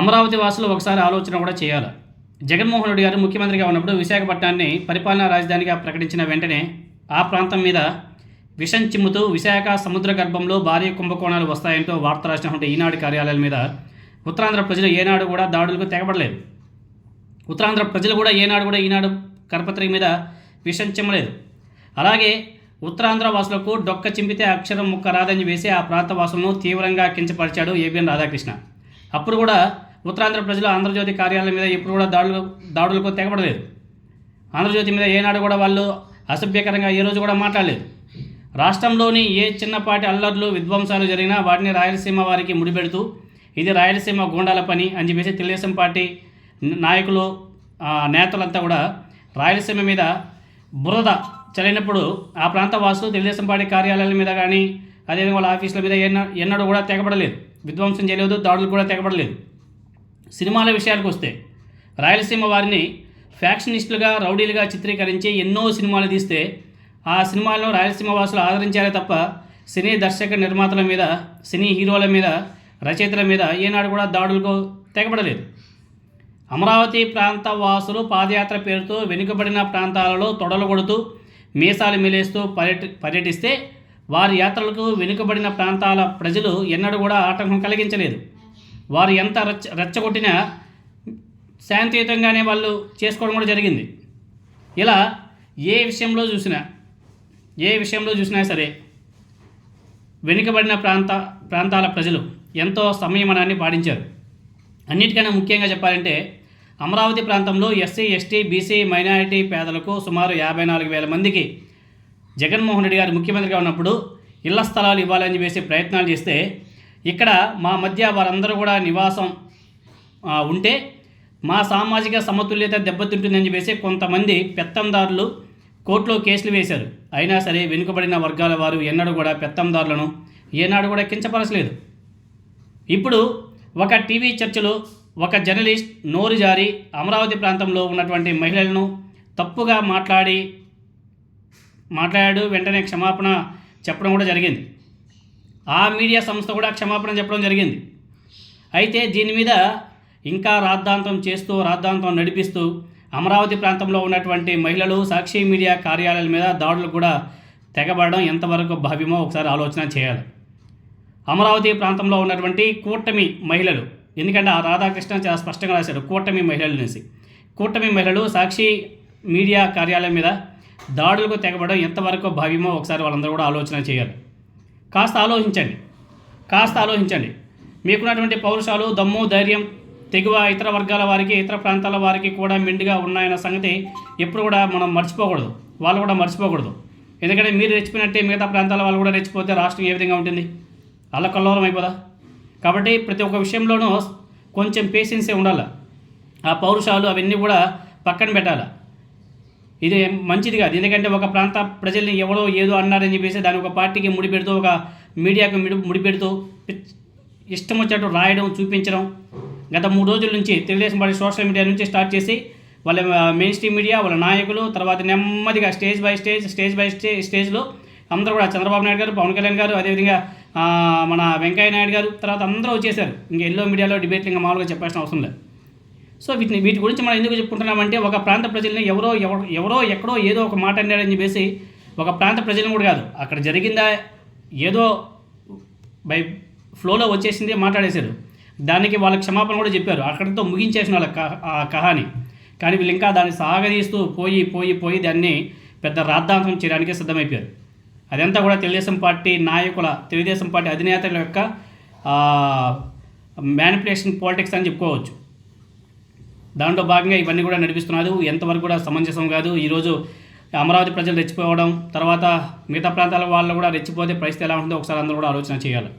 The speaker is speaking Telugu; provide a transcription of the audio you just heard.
అమరావతి వాసులు ఒకసారి ఆలోచన కూడా చేయాలి. జగన్మోహన్ రెడ్డి గారు ముఖ్యమంత్రిగా ఉన్నప్పుడు విశాఖపట్నాన్ని పరిపాలనా రాజధానిగా ప్రకటించిన వెంటనే ఆ ప్రాంతం మీద విషం చిమ్ముతూ విశాఖ సముద్ర గర్భంలో భారీ కుంభకోణాలు వస్తాయంటూ వార్త రాసినటువంటి ఈనాడు కార్యాలయాల మీద ఉత్తరాంధ్ర ప్రజలు ఏనాడు కూడా దాడులకు తెగబడలేదు. ఉత్తరాంధ్ర ప్రజలు కూడా ఏనాడు కూడా ఈనాడు కరపత్రిక మీద విషం చిమ్మలేదు. అలాగే ఉత్తరాంధ్ర వాసులకు డొక్క చింపితే అక్షరం ముక్క రాదని వేసి ఆ ప్రాంత వాసులను తీవ్రంగా కించపరిచాడు ఏబిఎన్ రాధాకృష్ణ. అప్పుడు కూడా ఉత్తరాంధ్ర ప్రజలు ఆంధ్రజ్యోతి కార్యాలయం మీద ఎప్పుడు కూడా దాడులు దాడులకు తెగబడలేదు. ఆంధ్రజ్యోతి మీద ఏనాడు కూడా వాళ్ళు అసభ్యకరంగా ఏ రోజు కూడా మాట్లాడలేదు. రాష్ట్రంలోని ఏ చిన్నపాటి అల్లర్లు విధ్వంసాలు జరిగినా వాటిని రాయలసీమ వారికి ముడిపెడుతూ ఇది రాయలసీమ గూండాల పని అని చెప్పేసి తెలుగుదేశం పార్టీ నాయకులు నేతలంతా కూడా రాయలసీమ మీద బురద చలినప్పుడు ఆ ప్రాంత వాసులు తెలుగుదేశం పార్టీ కార్యాలయాల మీద కానీ అదేవిధంగా వాళ్ళ ఆఫీసుల మీద ఎన్న ఎన్నడూ కూడా తెగబడలేదు. విధ్వంసం చేయలేదు దాడులు కూడా తెగబడలేదు. సినిమాల విషయానికి వస్తే రాయలసీమ వారిని ఫ్యాక్షనిస్టులుగా రౌడీలుగా చిత్రీకరించి ఎన్నో సినిమాలు తీస్తే ఆ సినిమాలను రాయలసీమ వాసులు ఆదరించారే తప్ప సినీ దర్శక నిర్మాతల మీద సినీ హీరోల మీద రచయితల మీద ఏనాడు కూడా దాడులకు తెగబడలేదు. అమరావతి ప్రాంత వాసులు పాదయాత్ర పేరుతో వెనుకబడిన ప్రాంతాలలో తొడలు కొడుతూ మీసాలు మిలేస్తూ పర్యటి పర్యటిస్తే వారి యాత్రలకు వెనుకబడిన ప్రాంతాల ప్రజలు ఎన్నడూ కూడా ఆటంకం కలిగించలేదు. వారు ఎంత రచ్చ రెచ్చగొట్టినా శాంతియుతంగానే వాళ్ళు చేసుకోవడం కూడా జరిగింది. ఇలా ఏ విషయంలో చూసినా ఏ విషయంలో చూసినా సరే వెనుకబడిన ప్రాంత ప్రాంతాల ప్రజలు ఎంతో సంయమనాన్ని పాటించారు. అన్నిటికన్నా ముఖ్యంగా చెప్పాలంటే అమరావతి ప్రాంతంలో ఎస్సీ ఎస్టీ బీసీ మైనారిటీ పేదలకు సుమారు యాభై నాలుగు వేల మందికి జగన్మోహన్ రెడ్డి గారు ముఖ్యమంత్రిగా ఉన్నప్పుడు ఇళ్ళ స్థలాలు ఇవ్వాలని చెప్పేసి ప్రయత్నాలు చేస్తే ఇక్కడ మా మధ్య వారందరూ కూడా నివాసం ఉంటే మా సామాజిక సమతుల్యత దెబ్బతింటుందని చెప్పేసి కొంతమంది పెత్తందారులు కోర్టులో కేసులు వేశారు. అయినా సరే వెనుకబడిన వర్గాల వారు ఎన్నడూ కూడా పెత్తందారులను ఏనాడు కూడా కించపరచలేదు. ఇప్పుడు ఒక టీవీ చర్చలో ఒక జర్నలిస్ట్ నోరు జారి అమరావతి ప్రాంతంలో ఉన్నటువంటి మహిళలను తప్పుగా మాట్లాడి మాట్లాడాడు వెంటనే క్షమాపణ చెప్పడం కూడా జరిగింది. ఆ మీడియా సంస్థ కూడా క్షమాపణ చెప్పడం జరిగింది. అయితే దీని మీద ఇంకా రాద్ధాంతం చేస్తూ రాద్ధాంతం నడిపిస్తూ అమరావతి ప్రాంతంలో ఉన్నటువంటి మహిళలు సాక్షి మీడియా కార్యాలయాల మీద దాడులు కూడా తెగబడడం ఎంతవరకు భావ్యమో ఒకసారి ఆలోచన చేయాలి. అమరావతి ప్రాంతంలో ఉన్నటువంటి కూటమి మహిళలు ఎందుకంటే ఆ రాధాకృష్ణ చాలా స్పష్టంగా రాశారు కూటమి మహిళలు అనేసి. కూటమి మహిళలు సాక్షి మీడియా కార్యాలయం మీద దాడులకు తెగబడడం ఎంతవరకు భావ్యమో ఒకసారి వాళ్ళందరూ కూడా ఆలోచన చేయాలి. కాస్త ఆలోచించండి. కాస్త ఆలోచించండి. మీకున్నటువంటి పౌరుషాలు దమ్ము ధైర్యం తెగువ ఇతర వర్గాల వారికి ఇతర ప్రాంతాల వారికి కూడా మెండుగా ఉన్నాయన్న సంగతి ఎప్పుడు కూడా మనం మర్చిపోకూడదు. వాళ్ళు కూడా మర్చిపోకూడదు. ఎందుకంటే మీరు రెచ్చిపోయినట్టే మిగతా ప్రాంతాల వాళ్ళు కూడా రెచ్చిపోతే రాష్ట్రం ఏ విధంగా ఉంటుంది? అల్లకల్లోలం అయిపోదా? కాబట్టి ప్రతి ఒక్క విషయంలోనూ కొంచెం పేషెన్సే ఉండాలి. ఆ పౌరుషాలు అవన్నీ కూడా పక్కన పెట్టాలి. ఇది మంచిది కాదు. ఎందుకంటే ఒక ప్రాంత ప్రజల్ని ఎవరో ఏదో అన్నారని చెప్పేసి దాని ఒక పార్టీకి ముడిపెడుతూ ఒక మీడియాకు ముడి ముడిపెడుతూ ఇష్టం వచ్చినట్టు రాయడం చూపించడం గత మూడు రోజుల నుంచి తెలుగుదేశం పార్టీ సోషల్ మీడియా నుంచి స్టార్ట్ చేసి వాళ్ళ మెయిన్ స్ట్రీమ్ మీడియా వాళ్ళ నాయకులు తర్వాత నెమ్మదిగా stage by stage stage by stay స్టేజ్లో అందరూ కూడా చంద్రబాబు నాయుడు గారు పవన్ కళ్యాణ్ గారు అదేవిధంగా మన వెంకయ్య నాయుడు గారు తర్వాత అందరూ వచ్చేసారు. ఇంకా ఎల్లో మీడియాలో డిబేట్లు ఇంకా మామూలుగా చెప్పాల్సిన అవసరం లేదు. సో వీటిని వీటి గురించి మనం ఎందుకు చెప్పుకుంటున్నామంటే ఒక ప్రాంత ప్రజల్ని ఎవరో ఎవరో ఎవరో ఎక్కడో ఏదో ఒక మాట అన్నాడని చెప్పేసి ఒక ప్రాంత ప్రజలను కూడా కాదు అక్కడ జరిగిందా ఏదో బై ఫ్లోలో వచ్చేసింది మాట్లాడేశారు. దానికి వాళ్ళకి క్షమాపణ కూడా చెప్పారు. అక్కడితో ముగించేసిన వాళ్ళ ఆ కహాని. కానీ వీళ్ళు ఇంకా దాన్ని సాగదీస్తూ పోయి పోయి పోయి దాన్ని పెద్ద రాద్ధాంతం చేయడానికి సిద్ధమైపోయారు. అదంతా కూడా తెలుగుదేశం పార్టీ నాయకుల తెలుగుదేశం పార్టీ అధినేతల యొక్క మ్యానిపులేషన్ పాలిటిక్స్ అని చెప్పుకోవచ్చు. దాంట్లో భాగంగా ఇవన్నీ కూడా నడిపిస్తున్నారు. ఎంతవరకు కూడా సమంజసం కాదు. ఈరోజు అమరావతి ప్రజలు రెచ్చిపోవడం తర్వాత మిగతా ప్రాంతాల వాళ్ళు కూడా రెచ్చిపోతే పరిస్థితి ఎలా ఉంటుందో ఒకసారి అందరూ కూడా ఆలోచన చేయాలి.